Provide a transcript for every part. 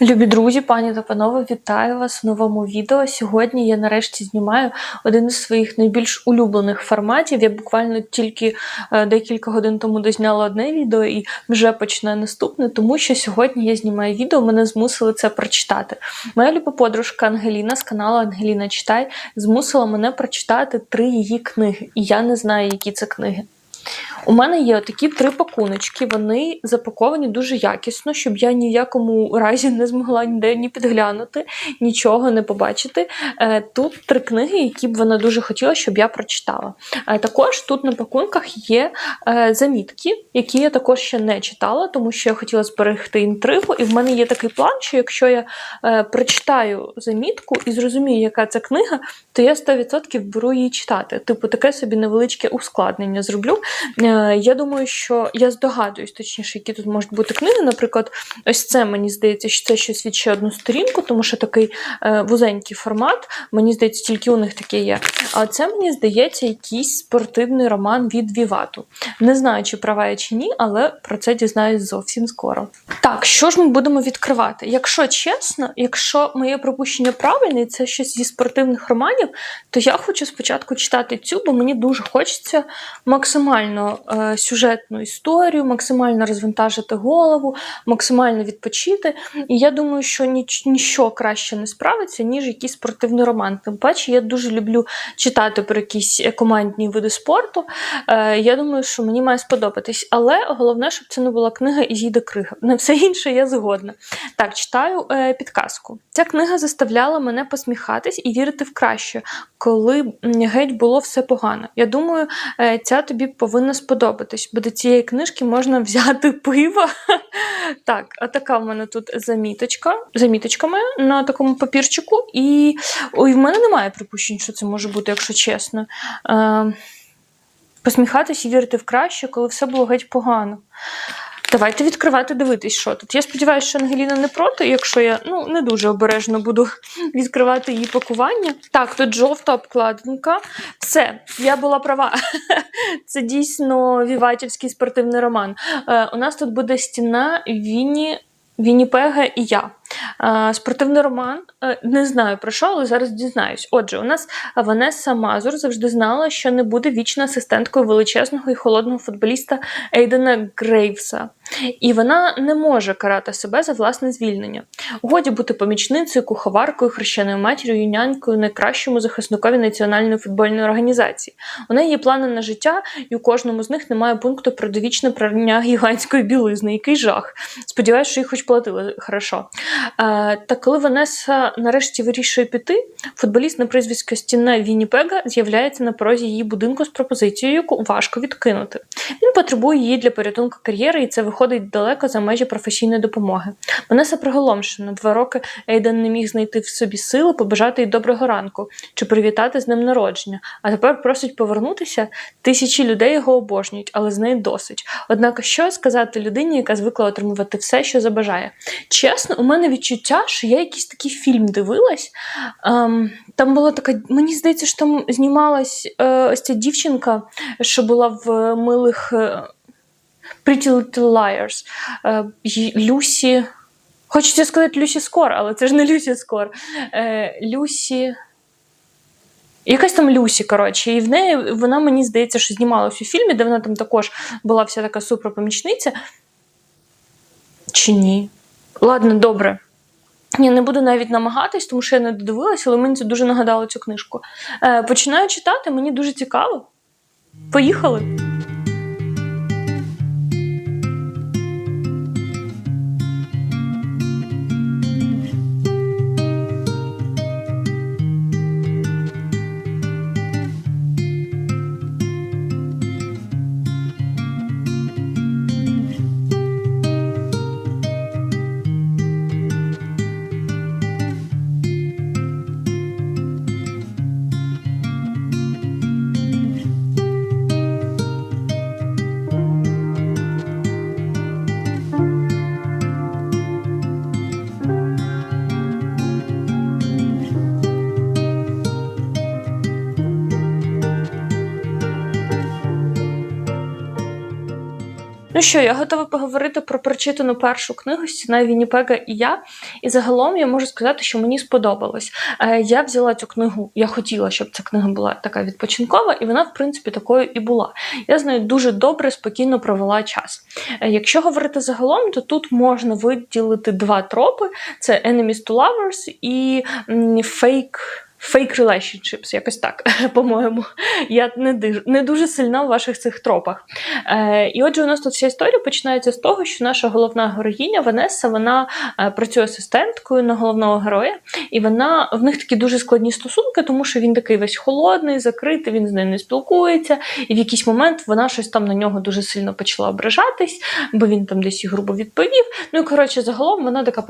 Любі друзі, пані та панове, вітаю вас в новому відео. Сьогодні я нарешті знімаю один із своїх найбільш улюблених форматів. Я буквально тільки е, декілька годин тому дозняла одне відео і вже починаю наступне, тому що сьогодні я знімаю відео, мене змусили це прочитати. Моя люба подружка Ангеліна з каналу Ангеліна Читай змусила мене прочитати три її книги, і я не знаю, які це книги. У мене є такі три пакуночки, вони запаковані дуже якісно, щоб я ні в якому разі не змогла ніде ні підглянути, нічого не побачити. Е, Тут три книги, які б вона дуже хотіла, щоб я прочитала. Е, Також тут на пакунках є е, замітки, які я також ще не читала, тому що я хотіла зберегти інтригу. І в мене є такий план, що якщо я прочитаю замітку і зрозумію, яка це книга, то я 100% беру її читати. Типу, таке собі невеличке ускладнення зроблю. Е, Я думаю, що я здогадуюсь, точніше, які тут можуть бути книги. Наприклад, ось це мені здається, що це щось від ще одну сторінку, тому що такий е, вузенький формат. Мені здається, тільки у них таке є. А це мені здається якийсь спортивний роман від Вівату. Не знаю, чи права я чи ні, але про це дізнаюсь зовсім скоро. Так, що ж ми будемо відкривати? Якщо чесно, якщо моє пропущення правильне, і це щось зі спортивних романів, то я хочу спочатку читати цю, бо мені дуже хочеться максимально е, сюжетну історію, максимально розвантажити голову, максимально відпочити. І я думаю, що ніч, ніщо краще не справиться, ніж якийсь спортивний роман. Тим паче, я дуже люблю читати про якісь командні види спорту. Е, я думаю, що мені має сподобатись. Але головне, щоб це не була книга Ізіда Крига. На все інше я згодна. Так, читаю е, підказку. Ця книга заставляла мене посміхатись і вірити в краще, коли геть було все погано. Я думаю, е, ця тобі повинна сподобатись, бо до цієї книжки можна взяти пиво. Так, а така в мене тут заміточка, заміточками на такому папірчику. І ой, в мене немає припущень, що це може бути, якщо чесно. Е, посміхатись і вірити в краще, коли все було геть погано. Давайте відкривати, дивитись, що тут. Я сподіваюся, що Ангеліна не проти, якщо я ну, не дуже обережно буду відкривати її пакування. Так, тут жовта обкладинка. Все, я була права. Це дійсно віватівський спортивний роман. Е, у нас тут буде стіна Вінні. Вінніпега і я. Спортивний роман. Е, Не знаю про що, але зараз дізнаюсь. Отже, у нас Ванеса Мазур завжди знала, що не буде вічно асистенткою величезного і холодного футболіста Ейдена Грейвса. І вона не може карати себе за власне звільнення. Годі бути помічницею, куховаркою, хрещеною матір'ю, нянькою, найкращому захисникові національної футбольної організації. У неї є плани на життя, і у кожному з них немає пункту про довічне прання гігантської білизни. Який жах. Сподіваюсь, що їх хоч платили хорошо. Е, та коли Ванеса нарешті вирішує піти, футболіст на прізвисько Стіна Вінніпега з'являється на порозі її будинку з пропозицією, яку важко відкинути. Він потребує її для порятунку кар'єри, і це виходить далеко за межі професійної допомоги. Ванеса приголомшена. Два роки Ейден не міг знайти в собі сили побажати їй доброго ранку чи привітати з днем народження. А тепер просить повернутися. Тисячі людей його обожнюють, але з неї досить. Однак, що сказати людині, яка звикла отримувати все, що забажає? Чесно, у мене відчуття, що я якийсь такий фільм дивилась. Ем, там була така, мені здається, що там знімалась е, ось ця дівчинка, що була в милих е, Pretty Little Liars. Е, Люсі. Хочеться сказати Люсі Скор, але це ж не Люсі Скор. Е, Люсі. Якась там Люсі, коротше, і в неї вона мені здається, що знімалась у фільмі, де вона там також була вся така суперпомічниця. Чи ні? Ладно, добре. Я не буду навіть намагатись, тому що я не додивилася, але мені це дуже нагадало цю книжку. Е, починаю читати, мені дуже цікаво. Поїхали. Ну що, я готова поговорити про прочитану першу книгу Стіна Вінніпега і я. І загалом я можу сказати, що мені сподобалось. Е, Я взяла цю книгу, я хотіла, щоб ця книга була така відпочинкова, і вона, в принципі, такою і була. Я з нею дуже добре, спокійно провела час. Е, Якщо говорити загалом, то тут можна виділити два тропи: це Enemies to Lovers і Fake. Fake relationships, якось так, по-моєму. Я не, диж- не дуже сильна в ваших цих тропах. Е, і отже, у нас тут вся історія починається з того, що наша головна героїня Ванеса вона е, працює асистенткою на головного героя, і вона в них такі дуже складні стосунки, тому що він такий весь холодний, закритий, він з нею не спілкується. І в якийсь момент вона щось там на нього дуже сильно почала ображатись, бо він там десь їй грубо відповів. Ну і коротше, загалом вона така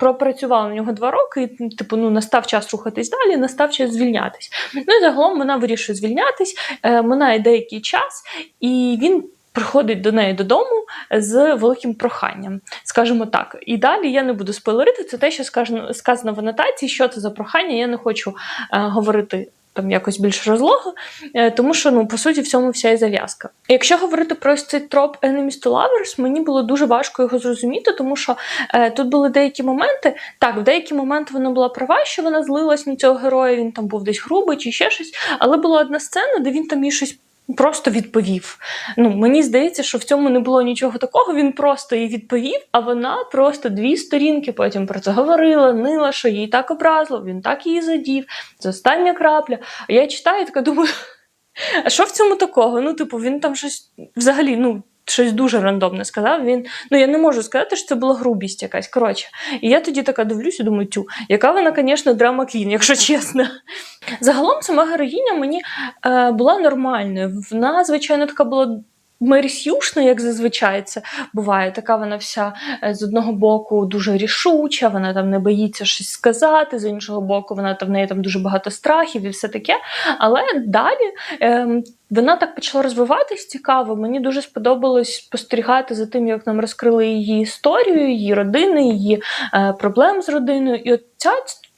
пропрацювала на нього два роки. І, типу, ну настав час рухатись далі, настав час звільнятись. Ну і загалом вона вирішує звільнятись. Е, минає деякий час, і він. Приходить до неї додому з великим проханням, скажімо так. І далі я не буду спойлерити, це те, що сказано, в анотації, що це за прохання. Я не хочу е, говорити там якось більш розлого, е, тому що ну по суті в цьому вся і зав'язка. Якщо говорити про цей троп Enemies to Lovers, мені було дуже важко його зрозуміти, тому що е, тут були деякі моменти. Так, в деякі моменти вона була права, що вона злилась на цього героя, він там був десь грубий чи ще щось. Але була одна сцена, де він там їй щось. Просто відповів. Ну, мені здається, що в цьому не було нічого такого. Він просто їй відповів, а вона просто дві сторінки потім про це говорила, нила, що їй так образило, він так її задів. Це остання крапля. А я читаю і така думаю, а що в цьому такого? Ну, типу, він там щось взагалі, ну. Щось дуже рандомне сказав. Він ну я не можу сказати, що це була грубість якась. Коротше, і я тоді така дивлюсь і думаю, тю, яка вона, звісно, драма квін, якщо чесно. Загалом сама героїня мені е, була нормальною. Вона, звичайно, така була. Мерсюшна, як зазвичай це буває, така вона вся е, з одного боку дуже рішуча, вона там не боїться щось сказати, з іншого боку, вона там в неї там дуже багато страхів і все таке. Але далі ем, вона так почала розвиватись цікаво. Мені дуже сподобалось спостерігати за тим, як нам розкрили її історію, її родини, її е, проблем з родиною. І от ця,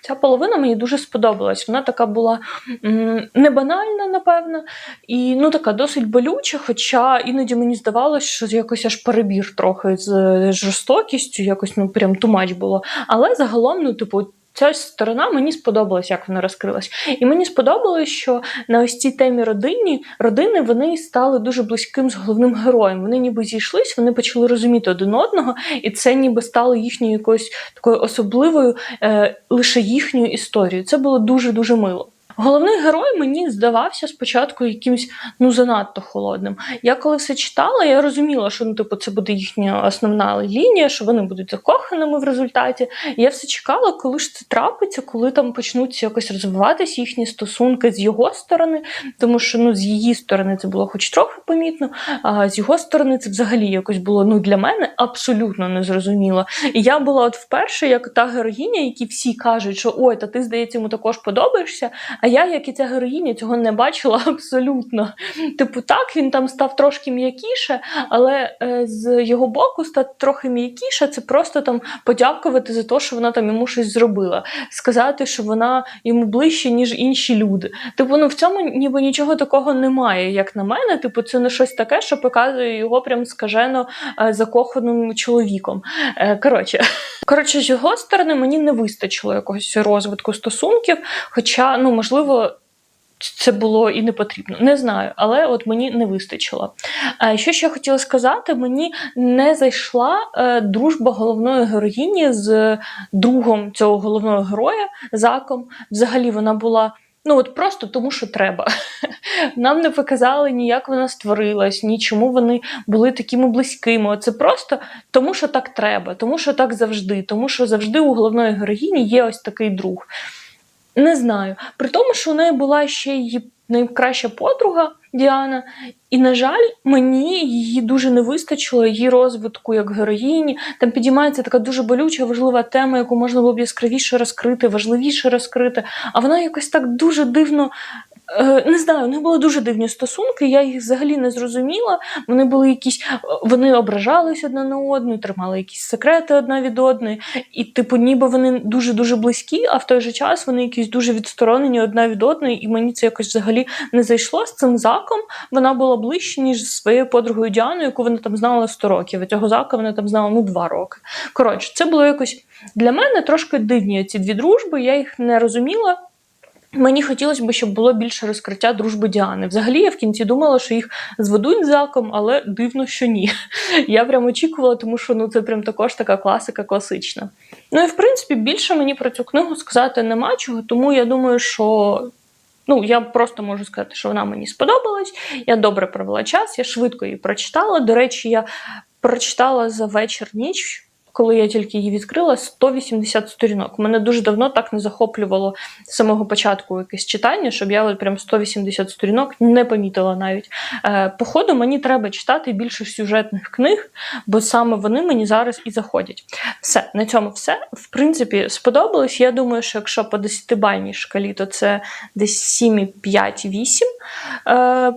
ця половина мені дуже сподобалась. Вона така була м, не банальна, напевно, і ну така досить болюча. Хоча іноді мені здавалося, що якось аж перебір трохи з жорстокістю, якось ну прям тумач було. Але загалом, ну, типу. Ця сторона мені сподобалась, як вона розкрилась. І мені сподобалось, що на ось цій темі родині родини вони стали дуже близьким з головним героєм. Вони ніби зійшлись, вони почали розуміти один одного, і це ніби стало їхньою якоюсь такою особливою е, лише їхньою історією. Це було дуже дуже мило. Головний герой мені здавався спочатку якимось ну занадто холодним. Я коли все читала, я розуміла, що ну, типу, це буде їхня основна лінія, що вони будуть закоханими в результаті. Я все чекала, коли ж це трапиться, коли там почнуться якось розвиватися їхні стосунки з його сторони, тому що ну з її сторони це було хоч трохи помітно, а з його сторони це взагалі якось було ну для мене абсолютно незрозуміло. І я була от вперше, як та героїня, які всі кажуть, що ой, та ти здається, йому також подобаєшся. А я, як і ця героїня, цього не бачила абсолютно. Типу, так, він там став трошки м'якіше, але е, з його боку стати трохи м'якіше це просто там подякувати за те, що вона там йому щось зробила, сказати, що вона йому ближче, ніж інші люди. Типу, ну в цьому ніби нічого такого немає, як на мене. Типу, це не щось таке, що показує його прям скажено е, закоханим чоловіком. Е, коротше. Коротше, з його сторони мені не вистачило якогось розвитку стосунків, хоча, ну, можливо, це було і не потрібно. Не знаю, але от мені не вистачило. Що ще хотіла сказати, мені не зайшла е, дружба головної героїні з другом цього головного героя Заком. Взагалі вона була. Ну, от просто тому, що треба. Нам не показали ні як вона створилась, ні чому вони були такими близькими. Це просто тому, що так треба, тому що так завжди, тому що завжди у головної героїні є ось такий друг. Не знаю. При тому, що у неї була ще її найкраща подруга Діана, і, на жаль, мені її дуже не вистачило, її розвитку як героїні. Там підіймається така дуже болюча, важлива тема, яку можна було б яскравіше розкрити, важливіше розкрити. А вона якось так дуже дивно Не знаю, у них були дуже дивні стосунки, я їх взагалі не зрозуміла. Вони були якісь, вони ображались одна на одну, тримали якісь секрети одна від одної. І, типу, ніби вони дуже-дуже близькі, а в той же час вони якісь дуже відсторонені одна від одної, і мені це якось взагалі не зайшло з цим заком. Вона була ближче, ніж зі своєю подругою Діаною, яку вона там знала 100 років. А цього зака вона там знала ну 2 роки. Коротше, це було якось для мене трошки дивні ці дві дружби, я їх не розуміла. Мені хотілося б, щоб було більше розкриття дружби Діани. Взагалі, я в кінці думала, що їх зведуть заком, але дивно, що ні. Я прям очікувала, тому що ну це прям також така класика класична. Ну і в принципі, більше мені про цю книгу сказати нема чого, тому я думаю, що. Ну, я просто можу сказати, що вона мені сподобалась. Я добре провела час, я швидко її прочитала. До речі, я прочитала за вечір ніч, коли я тільки її відкрила, 180 сторінок. Мене дуже давно так не захоплювало з самого початку якесь читання, щоб я от прям 180 сторінок не помітила навіть. Е, Походу, мені треба читати більше сюжетних книг, бо саме вони мені зараз і заходять. Все, на цьому все. В принципі, сподобалось. Я думаю, що якщо по 10-бальній шкалі, то це десь 7,5-8. Е,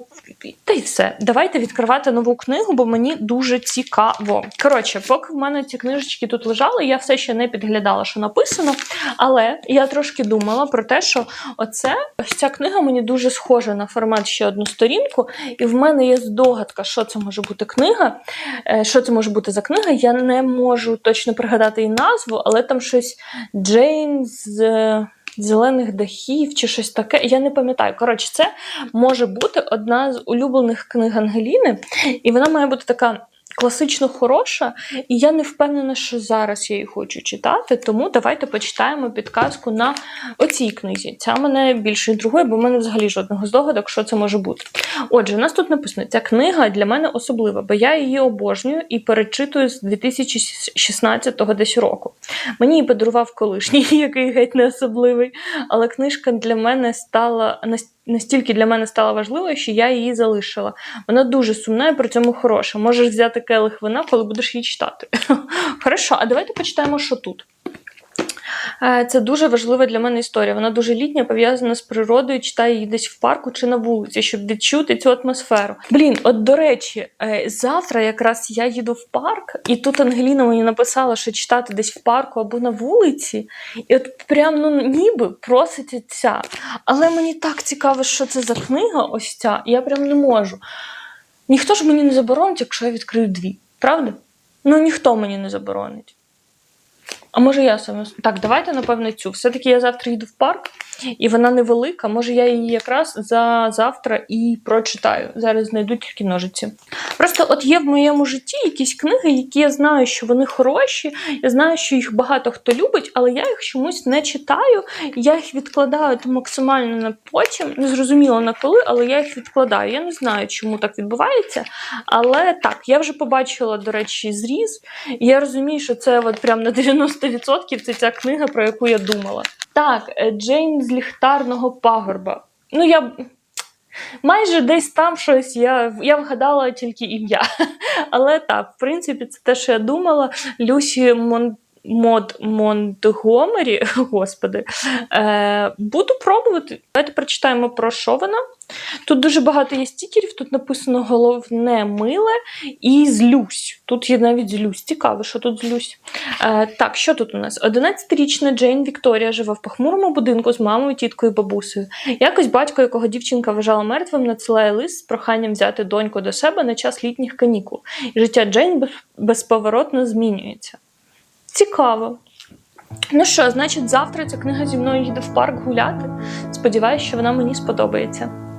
та й все. Давайте відкривати нову книгу, бо мені дуже цікаво. Коротше, поки в мене ці книжечки тут лежали, я все ще не підглядала, що написано. Але я трошки думала про те, що оце ось ця книга мені дуже схожа на формат ще одну сторінку, і в мене є здогадка, що це може бути книга. Е, Що це може бути за книга? Я не можу точно пригадати її назву, але там щось Джейн з. е, Зелених дахів чи щось таке. Я не пам'ятаю. Коротше, це може бути одна з улюблених книг Ангеліни, і вона має бути така класично хороша. І я не впевнена, що зараз я її хочу читати. Тому давайте почитаємо підказку на оцій книзі. Ця мене більше інтригує, бо в мене взагалі жодного здогадок, що це може бути. Отже, у нас тут написано: ця книга для мене особлива, бо я її обожнюю і перечитую з 2016 десь року. Мені її подарував колишній, який геть не особливий, але книжка для мене стала нас- настільки для мене стала важливою, що я її залишила. Вона дуже сумна і при цьому хороша. Можеш взяти келих вина, коли будеш її читати. Хорошо, а давайте почитаємо, що тут. Е, Це дуже важлива для мене історія. Вона дуже літня, пов'язана з природою, читаю її десь в парку чи на вулиці, щоб відчути цю атмосферу. Блін, от до речі, е, завтра якраз я їду в парк, і тут Ангеліна мені написала, що читати десь в парку або на вулиці. І от прям ну ніби проситься ця. Але мені так цікаво, що це за книга, ось ця, і я прям не можу. Ніхто ж мені не заборонить, якщо я відкрию дві, правда? Ну ніхто мені не заборонить. А може я саме. Так, давайте, напевно, цю. Все-таки я завтра йду в парк, і вона невелика. Може, я її якраз за завтра і прочитаю. Зараз знайду тільки ножиці. Просто от є в моєму житті якісь книги, які я знаю, що вони хороші. Я знаю, що їх багато хто любить, але я їх чомусь не читаю. Я їх відкладаю максимально на потім. Не зрозуміло на коли, але я їх відкладаю. Я не знаю, чому так відбувається. Але так, я вже побачила, до речі, зріз. Я розумію, що це от прям на 90% це ця книга, про яку я думала. Так, е, Джейн з ліхтарного пагорба. Ну, я майже десь там щось я, я вгадала тільки ім'я. Але так, в принципі, це те, що я думала. Люсі Мон... Мод Монтгомері, господи, е, буду пробувати. Давайте прочитаємо про що вона. Тут дуже багато є стікерів, тут написано головне миле і злюсь. Тут є навіть злюсь. Цікаво, що тут злюсь. Е, так, що тут у нас? 11-річна Джейн Вікторія живе в похмурому будинку з мамою, тіткою бабусею. Якось батько, якого дівчинка вважала мертвим, надсилає лист з проханням взяти доньку до себе на час літніх канікул. Життя Джейн безповоротно змінюється. Цікаво. Ну що, значить, завтра ця книга зі мною їде в парк гуляти. Сподіваюсь, що вона мені сподобається.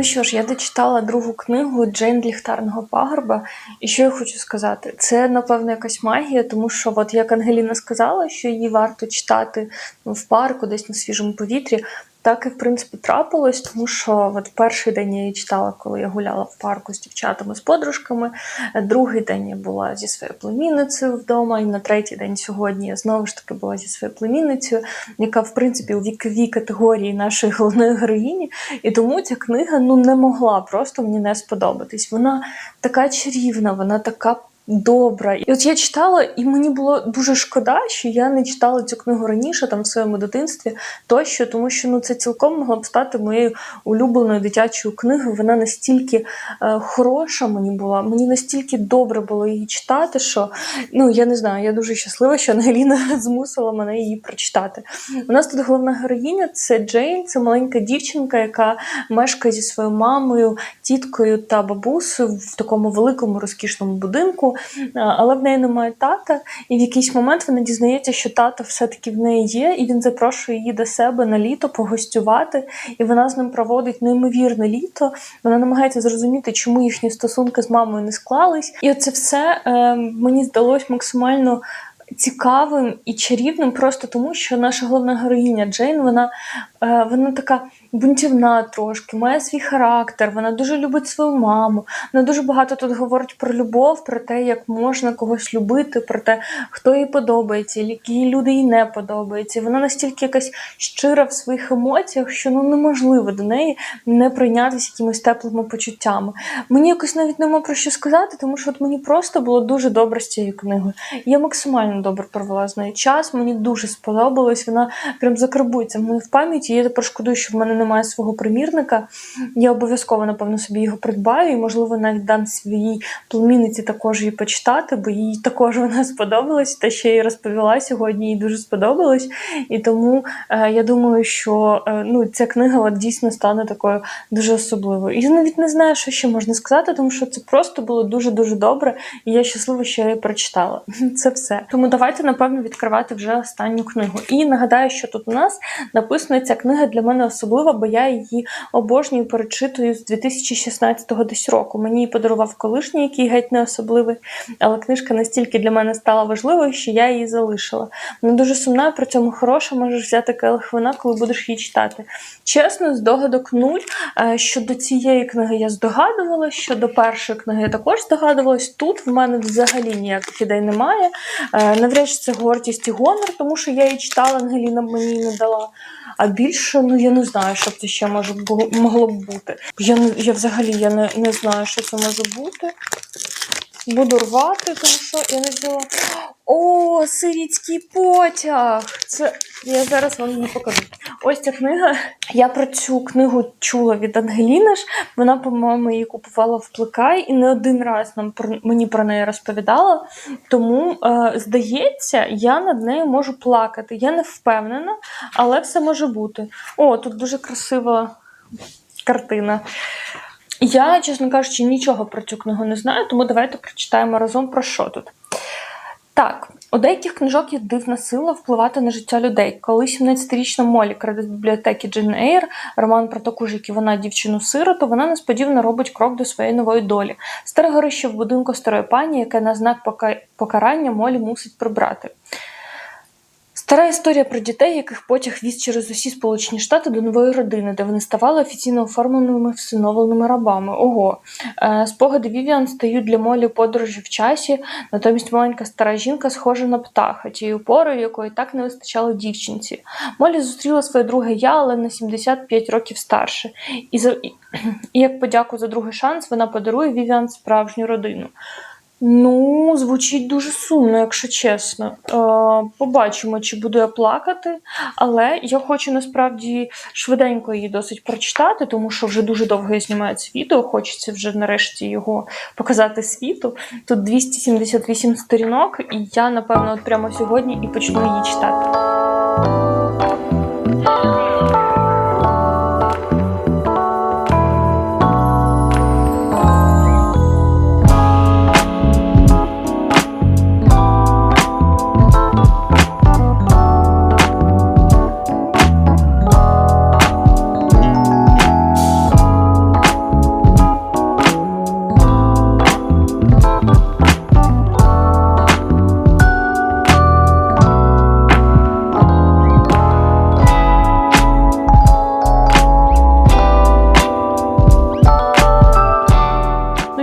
Ну що ж, я дочитала другу книгу Джейн Ліхтарного пагорба. І що я хочу сказати? Це, напевно, якась магія, тому що, от як Ангеліна сказала, що її варто читати ну, в парку, десь на свіжому повітрі. Так і в принципі трапилось, тому що от перший день я її читала, коли я гуляла в парку з дівчатами, з подружками. Другий день я була зі своєю племінницею вдома, і на третій день сьогодні я знову ж таки була зі своєю племінницею, яка в принципі у віковій категорії нашої головної героїні. І тому ця книга ну не могла просто мені не сподобатись. Вона така чарівна, вона така добра. І от я читала, і мені було дуже шкода, що я не читала цю книгу раніше, там в своєму дитинстві тощо, тому що ну це цілком могла б стати моєю улюбленою дитячою книгою. Вона настільки е, хороша мені була, мені настільки добре було її читати, що ну я не знаю, я дуже щаслива, що Ангеліна змусила мене її прочитати. У нас тут головна героїня це Джейн, це маленька дівчинка, яка мешкає зі своєю мамою, тіткою та бабусею в такому великому розкішному будинку але в неї немає тата, і в якийсь момент вона дізнається, що тато все-таки в неї є, і він запрошує її до себе на літо погостювати, і вона з ним проводить неймовірне літо. Вона намагається зрозуміти, чому їхні стосунки з мамою не склались. І оце все е, мені здалось максимально. Цікавим і чарівним, просто тому, що наша головна героїня Джейн, вона е, вона така бунтівна трошки, має свій характер, вона дуже любить свою маму. Вона дуже багато тут говорить про любов, про те, як можна когось любити, про те, хто їй подобається, які люди їй не подобаються. вона настільки якась щира в своїх емоціях, що ну неможливо до неї не прийнятися якимись теплими почуттями. Мені якось навіть нема про що сказати, тому що от мені просто було дуже добре з цією книгою. Я максимально добре провела з нею час, мені дуже сподобалось. Вона прям закарбується в мене в пам'яті. Я тепер шкодую, що в мене немає свого примірника, я обов'язково, напевно, собі його придбаю і, можливо, навіть дам своїй племінниці також її почитати, бо їй також вона сподобалась. Що я їй розповіла сьогодні, їй дуже сподобалось. І тому е, я думаю, що е, ну, ця книга от, дійсно стане такою дуже особливою. І я навіть не знаю, що ще можна сказати, тому що це просто було дуже-дуже добре, і я щаслива, що я її прочитала. Це все. Тому давайте, напевно, відкривати вже останню книгу. І нагадаю, що тут у нас написано ця книга для мене особлива бо я її обожнюю перечитую з 2016 десь року. Мені її подарував колишній, який геть не особливий, але книжка настільки для мене стала важливою, що я її залишила. Вона дуже сумна, при цьому хороша, можеш взяти келих вина, коли будеш її читати. Чесно, здогадок нуль. Е, щодо цієї книги я здогадувалася, щодо першої книги я також здогадувалась. Тут в мене взагалі ніяких ідей немає. Е, навряд чи це гордість і гонор, тому що я її читала, Ангеліна мені не дала. А більше, ну я не знаю, що це ще може могло б бути. Я я взагалі я не, не знаю, що це може бути. Буду рвати, тому що я не взяла. О, сирітський потяг! Це я зараз вам її покажу. Ось ця книга. Я про цю книгу чула від Ангеліни ж. Вона, по-моєму, її купувала в Плекай і не один раз нам мені про неї розповідала. Тому, е, здається, я над нею можу плакати. Я не впевнена, але все може бути. О, тут дуже красива картина. Я, чесно кажучи, нічого про цю книгу не знаю, тому давайте прочитаємо разом про що тут. Так, у деяких книжок є дивна сила впливати на життя людей. Коли 17-річна Молі краде з бібліотеки Джин Ейр, роман про таку ж, як і вона дівчину сироту, вона несподівано робить крок до своєї нової долі. Старе горище в будинку старої пані, яке на знак покарання Молі мусить прибрати. Стара історія про дітей, яких потяг віз через усі Сполучені Штати до нової родини, де вони ставали офіційно оформленими всиновленими рабами. Ого, е, спогади Вівіан стають для Молі подорожі в часі, натомість маленька стара жінка схожа на птаха, тією порою, якої так не вистачало дівчинці. Молі зустріла своє друге я, але на 75 років старше. І за і, і як подяку за другий шанс вона подарує Вівіан справжню родину. Ну, звучить дуже сумно, якщо чесно. Е, Побачимо, чи буду я плакати, але я хочу насправді швиденько її досить прочитати, тому що вже дуже довго я знімаю це відео. Хочеться вже нарешті його показати світу. Тут 278 сторінок, і я, напевно, от прямо сьогодні і почну її читати.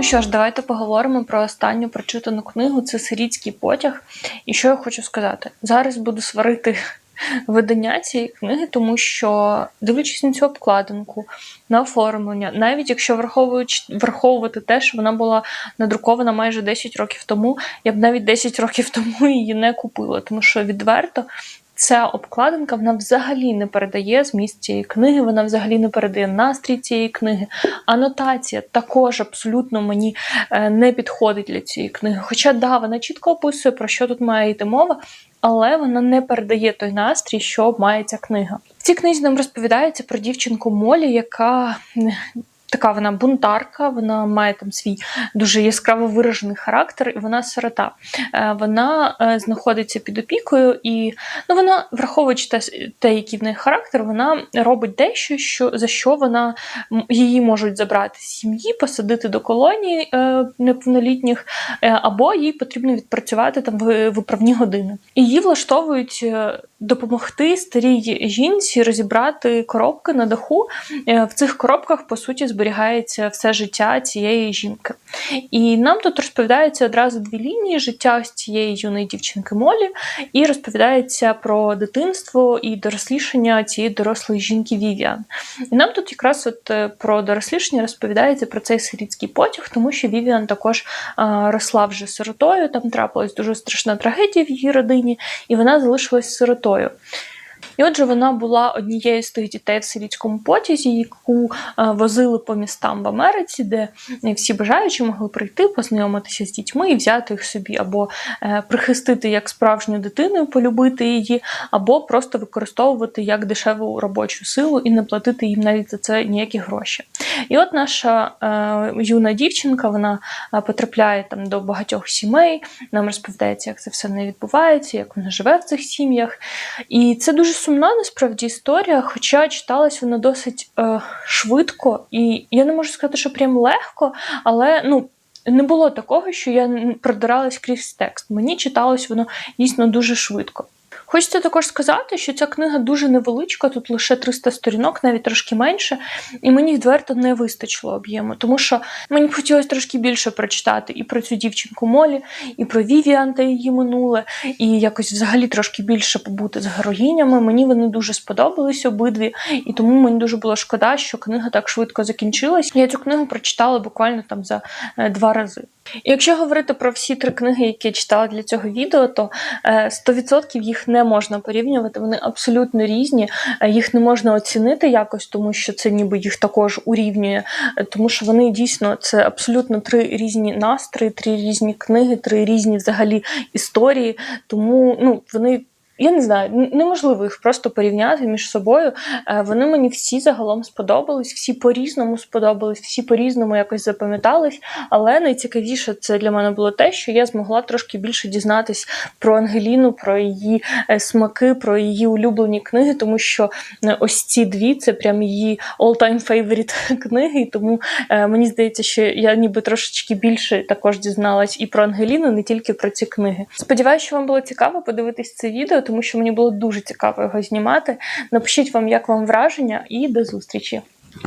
Що ж, давайте поговоримо про останню прочитану книгу. Це сирітський потяг. І що я хочу сказати? Зараз буду сварити видання цієї книги, тому що, дивлячись на цю обкладинку, на оформлення, навіть якщо враховуючи враховувати те, що вона була надрукована майже 10 років тому, я б навіть 10 років тому її не купила, тому що відверто. Ця обкладинка вона взагалі не передає зміст цієї книги, вона взагалі не передає настрій цієї книги. Анотація також абсолютно мені е, не підходить для цієї книги. Хоча, да, вона чітко описує, про що тут має йти мова, але вона не передає той настрій, що має ця книга. В цій книзі нам розповідається про дівчинку Молі, яка е, така вона бунтарка, вона має там свій дуже яскраво виражений характер, і вона сирота. Е, Вона е, знаходиться під опікою, і ну вона, враховуючи те, те, який в неї характер, вона робить дещо, що за що вона її можуть забрати з сім'ї, посадити до колонії е, неповнолітніх, або їй потрібно відпрацювати там ви- виправні години. І її влаштовують допомогти старій жінці розібрати коробки на даху. Е, В цих коробках, по суті, зберігається все життя цієї жінки. І нам тут розповідаються одразу дві лінії життя ось цієї юної дівчинки Молі, і розповідається про дитинство і дорослішання цієї дорослої жінки Вівіан. І нам тут якраз от е, про дорослішання розповідається про цей сирітський потяг, тому що Вівіан також росла вже сиротою, там трапилась дуже страшна трагедія в її родині, і вона залишилась сиротою. metodo. І отже, вона була однією з тих дітей в сирійському потязі, яку е, возили по містам в Америці, де всі бажаючі могли прийти, познайомитися з дітьми і взяти їх собі, або е, прихистити як справжню дитину, полюбити її, або просто використовувати як дешеву робочу силу і не платити їм навіть за це ніякі гроші. І от наша е, юна дівчинка вона е, потрапляє там до багатьох сімей, нам розповідається, як це все не відбувається, як вона живе в цих сім'ях. І це дуже сумна насправді історія, хоча читалась вона досить е, швидко, і я не можу сказати, що прям легко, але ну. Не було такого, що я продиралась крізь текст. Мені читалось воно дійсно дуже швидко. Хочеться також сказати, що ця книга дуже невеличка, тут лише 300 сторінок, навіть трошки менше, і мені відверто не вистачило об'єму, тому що мені б хотілося трошки більше прочитати і про цю дівчинку Молі, і про Вівіан та її минуле, і якось взагалі трошки більше побути з героїнями. Мені вони дуже сподобались обидві, і тому мені дуже було шкода, що книга так швидко закінчилась. Я цю книгу прочитала буквально там за е, два рази. Якщо говорити про всі три книги, які я читала для цього відео, то е, 100% їх не можна порівнювати. Вони абсолютно різні. Е, Їх не можна оцінити якось, тому що це ніби їх також урівнює, Е, тому що вони дійсно це абсолютно три різні настрої, три різні книги, три різні взагалі історії. Тому ну вони. Я не знаю, неможливо їх просто порівняти між собою. Е, Вони мені всі загалом сподобались, всі по-різному сподобались, всі по-різному якось запам'ятались. Але найцікавіше це для мене було те, що я змогла трошки більше дізнатись про Ангеліну, про її е, смаки, про її улюблені книги, тому що е, ось ці дві це прям її all-time favorite книги. І тому мені здається, що я ніби трошечки більше також дізналась і про Ангеліну, не тільки про ці книги. Сподіваюся, що вам було цікаво подивитись це відео, тому що мені було дуже цікаво його знімати. Напишіть вам, як вам враження, і до зустрічі!